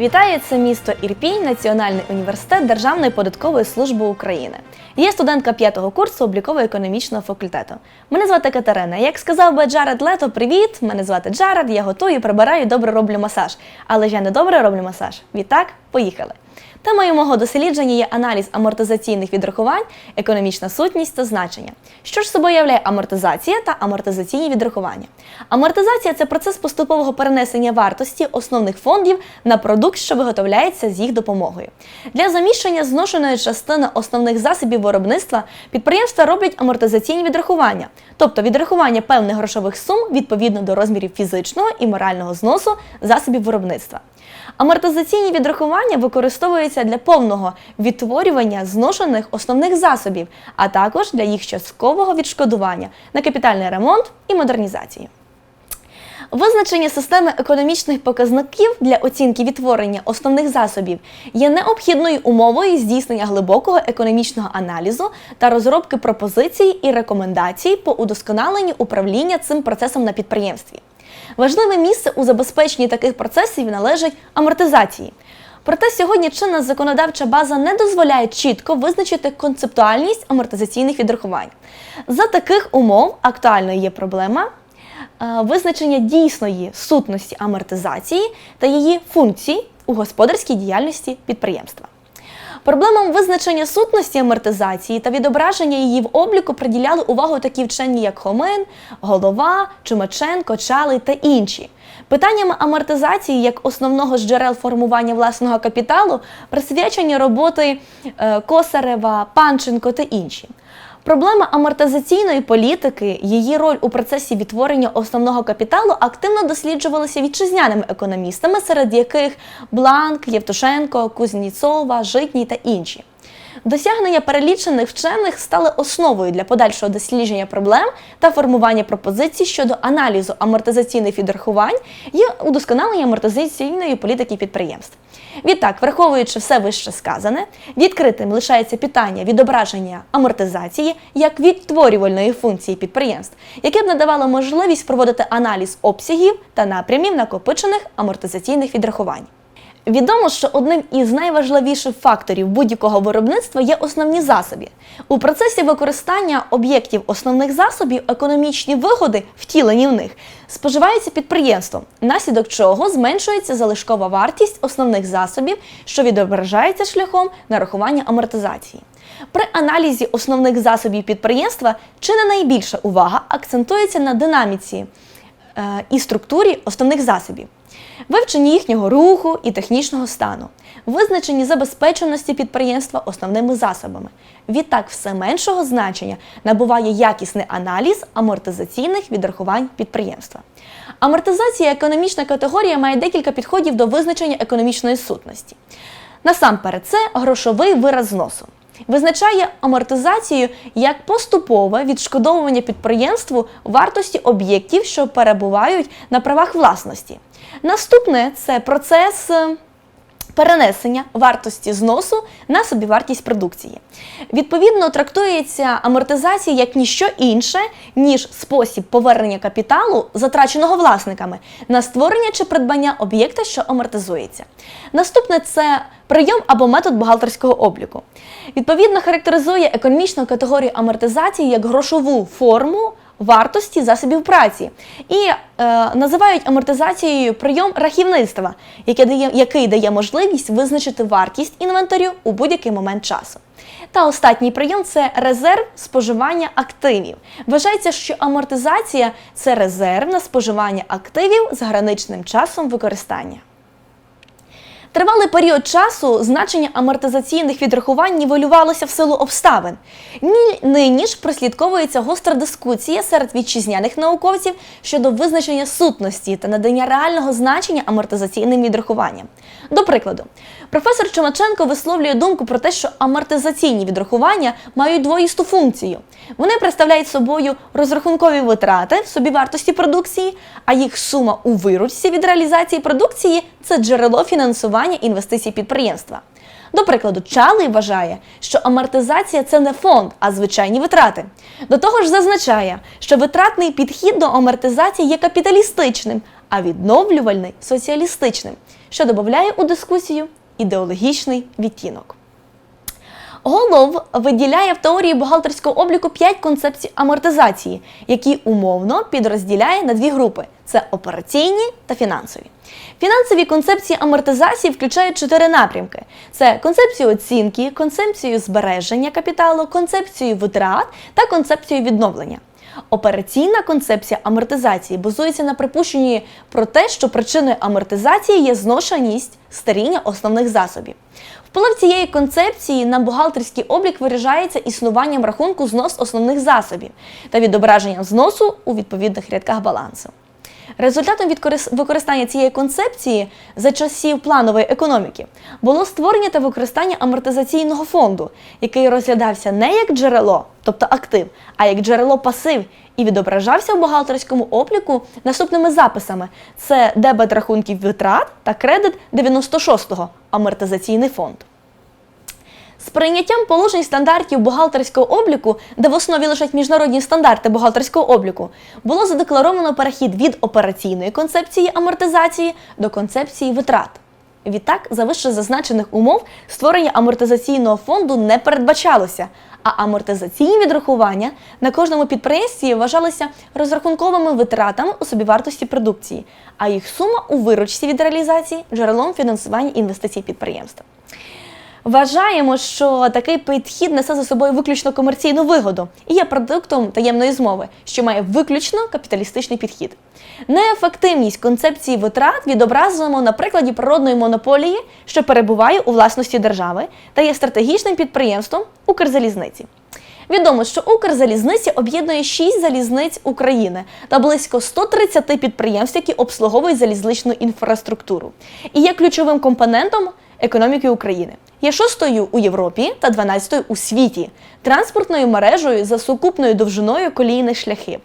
Вітаю, це місто Ірпінь, Національний університет Державної податкової служби України. Я студентка п'ятого курсу обліково-економічного факультету. Мене звати Катерина. Як сказав би Джаред Лето, привіт! Мене звати Джаред, я готую, прибираю, добре роблю масаж. Але я не добре роблю масаж. Відтак, поїхали. Темою мого дослідження є аналіз амортизаційних відрахувань, економічна сутність та значення. Що ж собою являє амортизація та амортизаційні відрахування? Амортизація це процес поступового перенесення вартості основних фондів на продукт, що виготовляється з їх допомогою. Для заміщення зношеної частини основних засобів виробництва підприємства роблять амортизаційні відрахування, тобто відрахування певних грошових сум відповідно до розмірів фізичного і морального зносу засобів виробництва. Амортизаційні відрахування використовуються для повного відтворювання зношених основних засобів, а також для їх часткового відшкодування на капітальний ремонт і модернізацію. Визначення системи економічних показників для оцінки відтворення основних засобів є необхідною умовою здійснення глибокого економічного аналізу та розробки пропозицій і рекомендацій по удосконаленню управління цим процесом на підприємстві. Важливе місце у забезпеченні таких процесів належить амортизації. Проте сьогодні чинна законодавча база не дозволяє чітко визначити концептуальність амортизаційних відрахувань. За таких умов актуальною є проблема е, визначення дійсної сутності амортизації та її функцій у господарській діяльності підприємства. Проблемам визначення сутності амортизації та відображення її в обліку приділяли увагу такі вчені, як Хомин, Голова, Чумаченко, Чалий та інші. Питаннями амортизації як основного з джерел формування власного капіталу присвячені роботи е, Косарева, Панченко та інші. Проблема амортизаційної політики, її роль у процесі відтворення основного капіталу активно досліджувалася вітчизняними економістами, серед яких Бланк, Євтушенко, Кузніцова, Житній та інші. Досягнення перелічених вчених стали основою для подальшого дослідження проблем та формування пропозицій щодо аналізу амортизаційних відрахувань і удосконалення амортизаційної політики підприємств. Відтак, враховуючи все вище сказане, відкритим лишається питання відображення амортизації як відтворювальної функції підприємств, яке б надавало можливість проводити аналіз обсягів та напрямів накопичених амортизаційних відрахувань. Відомо, що одним із найважливіших факторів будь-якого виробництва є основні засоби. У процесі використання об'єктів основних засобів економічні вигоди, втілені в них, споживаються підприємством, наслідок чого зменшується залишкова вартість основних засобів, що відображається шляхом нарахування амортизації. При аналізі основних засобів підприємства чи не найбільша увага акцентується на динаміці е, і структурі основних засобів вивченні їхнього руху і технічного стану, визначенні забезпеченості підприємства основними засобами. Відтак, все меншого значення набуває якісний аналіз амортизаційних відрахувань підприємства. Амортизація економічна категорія має декілька підходів до визначення економічної сутності. Насамперед, це грошовий вираз зносу. Визначає амортизацію як поступове відшкодовування підприємству вартості об'єктів, що перебувають на правах власності. Наступне це процес. Перенесення вартості зносу на собівартість продукції. Відповідно, трактується амортизація як ніщо інше, ніж спосіб повернення капіталу, затраченого власниками, на створення чи придбання об'єкта, що амортизується. Наступне це прийом або метод бухгалтерського обліку. Відповідно, характеризує економічну категорію амортизації як грошову форму вартості засобів праці і е, називають амортизацією прийом рахівництва, який дає, який дає можливість визначити вартість інвентарю у будь-який момент часу. Та останній прийом це резерв споживання активів. Вважається, що амортизація це резерв на споживання активів з граничним часом використання. Тривалий період часу значення амортизаційних відрахувань нівелювалося в силу обставин. Ні- Нині ж прослідковується гостра дискусія серед вітчизняних науковців щодо визначення сутності та надання реального значення амортизаційним відрахуванням. До прикладу, професор Чумаченко висловлює думку про те, що амортизаційні відрахування мають двоїсту функцію. Вони представляють собою розрахункові витрати в собівартості продукції, а їх сума у виручці від реалізації продукції це джерело фінансування інвестицій підприємства. До прикладу, Чалий вважає, що амортизація це не фонд, а звичайні витрати. До того ж, зазначає, що витратний підхід до амортизації є капіталістичним, а відновлювальний соціалістичним, що додає у дискусію ідеологічний відтінок. Голов виділяє в теорії бухгалтерського обліку 5 концепцій амортизації, які умовно підрозділяє на дві групи: це операційні та фінансові. Фінансові концепції амортизації включають чотири напрямки: це концепцію оцінки, концепцію збереження капіталу, концепцію витрат та концепцію відновлення. Операційна концепція амортизації базується на припущенні про те, що причиною амортизації є зношеність старіння основних засобів. Вплив цієї концепції на бухгалтерський облік виражається існуванням рахунку знос основних засобів та відображенням зносу у відповідних рядках балансу. Результатом відкорис- використання цієї концепції за часів планової економіки було створення та використання амортизаційного фонду, який розглядався не як джерело, тобто актив, а як джерело пасив, і відображався в бухгалтерському обліку наступними записами: це дебет рахунків витрат та кредит 96-го амортизаційний фонд. З прийняттям положень стандартів бухгалтерського обліку, де в основі лежать міжнародні стандарти бухгалтерського обліку, було задекларовано перехід від операційної концепції амортизації до концепції витрат. Відтак, за вище зазначених умов, створення амортизаційного фонду не передбачалося, а амортизаційні відрахування на кожному підприємстві вважалися розрахунковими витратами у собівартості продукції, а їх сума у виручці від реалізації джерелом фінансування інвестицій підприємства. Вважаємо, що такий підхід несе за собою виключно комерційну вигоду і є продуктом таємної змови, що має виключно капіталістичний підхід. Неефективність концепції витрат відобразуємо на прикладі природної монополії, що перебуває у власності держави та є стратегічним підприємством Укрзалізниці. Відомо, що Укрзалізниці об'єднує 6 залізниць України та близько 130 підприємств, які обслуговують залізничну інфраструктуру, і є ключовим компонентом економіки України. Є шостою у Європі та 12-ю у світі, транспортною мережею за сукупною довжиною колійних шляхів.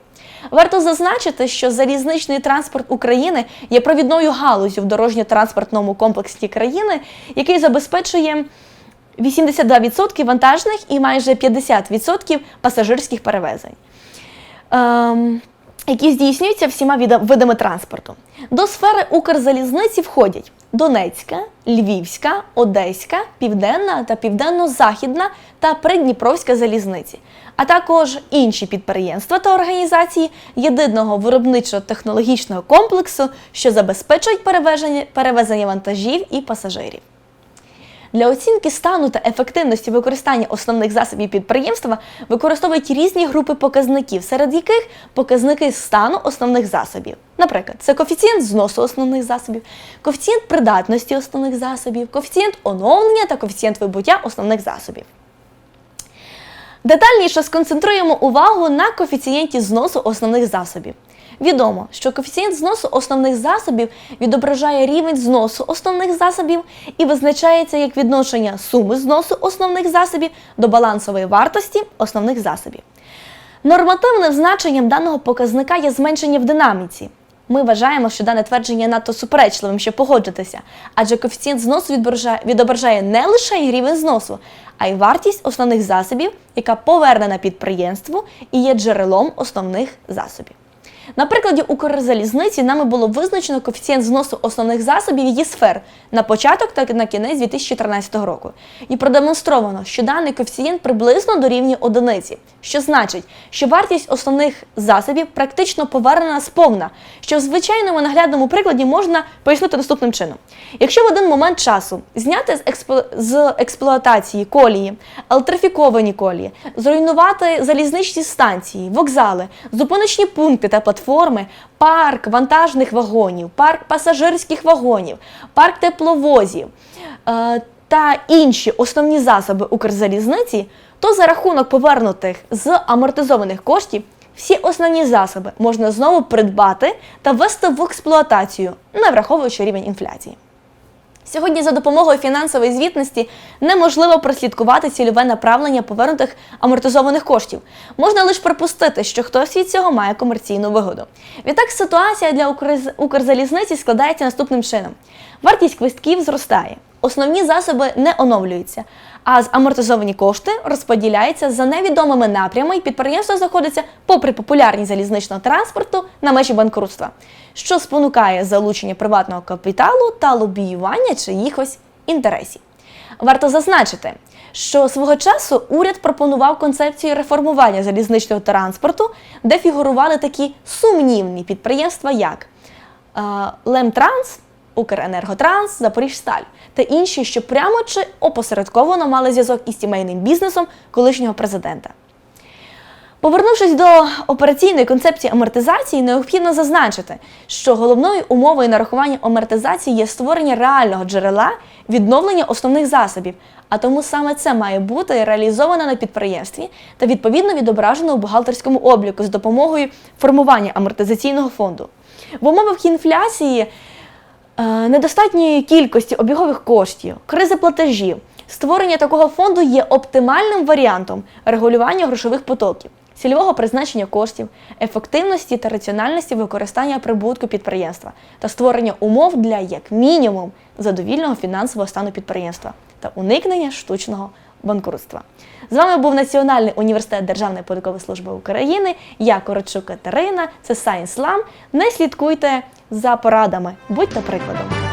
Варто зазначити, що залізничний транспорт України є провідною галузю в дорожньо-транспортному комплексі країни, який забезпечує 82% вантажних і майже 50% пасажирських перевезень. Ем, які здійснюються всіма видами транспорту. До сфери Укрзалізниці входять Донецька, Львівська, Одеська, Південна та Південно-Західна та Придніпровська залізниці, а також інші підприємства та організації єдиного виробничо-технологічного комплексу, що забезпечують перевезення, перевезення вантажів і пасажирів. Для оцінки стану та ефективності використання основних засобів підприємства використовують різні групи показників, серед яких показники стану основних засобів. Наприклад, це коефіцієнт зносу основних засобів, коефіцієнт придатності основних засобів, коефіцієнт оновлення та коефіцієнт вибуття основних засобів. Детальніше сконцентруємо увагу на коефіцієнті зносу основних засобів. Відомо, що коефіцієнт зносу основних засобів відображає рівень зносу основних засобів і визначається як відношення суми зносу основних засобів до балансової вартості основних засобів. Нормативним значенням даного показника є зменшення в динаміці. Ми вважаємо, що дане твердження надто суперечливим, щоб погодитися, адже коефіцієнт зносу відображає не лише рівень зносу, а й вартість основних засобів, яка повернена підприємству і є джерелом основних засобів. На прикладі Укрзалізниці нами було визначено коефіцієнт зносу основних засобів її сфер на початок та на кінець 2013 року. І продемонстровано, що даний коефіцієнт приблизно дорівнює одиниці, що значить, що вартість основних засобів практично повернена сповна, що в звичайному наглядному прикладі можна пояснити наступним чином. Якщо в один момент часу зняти з, експло... з експлуатації колії, електрифіковані колії, зруйнувати залізничні станції, вокзали, зупиночні пункти та платформи, парк вантажних вагонів, парк пасажирських вагонів, парк тепловозів е, та інші основні засоби Укрзалізниці, то за рахунок повернутих з амортизованих коштів всі основні засоби можна знову придбати та ввести в експлуатацію, не враховуючи рівень інфляції. Сьогодні за допомогою фінансової звітності неможливо прослідкувати цільове направлення повернутих амортизованих коштів. Можна лише припустити, що хтось від цього має комерційну вигоду. Відтак ситуація для Укрзалізниці складається наступним чином: вартість квистків зростає, основні засоби не оновлюються, А з амортизовані кошти розподіляються за невідомими напрямами, і підприємство знаходиться, попри популярність залізничного транспорту, на межі банкрутства, що спонукає залучення приватного капіталу та лобіювання чиїхось інтересів. Варто зазначити, що свого часу уряд пропонував концепцію реформування залізничного транспорту, де фігурували такі сумнівні підприємства, як е, Лемтранс, Укренерготранс, Запоріжсталь та інші, що прямо чи опосередковано мали зв'язок із сімейним бізнесом колишнього президента. Повернувшись до операційної концепції амортизації, необхідно зазначити, що головною умовою нарахування амортизації є створення реального джерела відновлення основних засобів, а тому саме це має бути реалізовано на підприємстві та відповідно відображено у бухгалтерському обліку з допомогою формування амортизаційного фонду. В умовах інфляції недостатньої кількості обігових коштів, кризи платежів, створення такого фонду є оптимальним варіантом регулювання грошових потоків, цільового призначення коштів, ефективності та раціональності використання прибутку підприємства та створення умов для як мінімум задовільного фінансового стану підприємства та уникнення штучного банкрутства. З вами був Національний університет Державної податкової служби України. Я Коротчук Катерина. Це Science Slam. Не слідкуйте за порадами, будьте прикладом.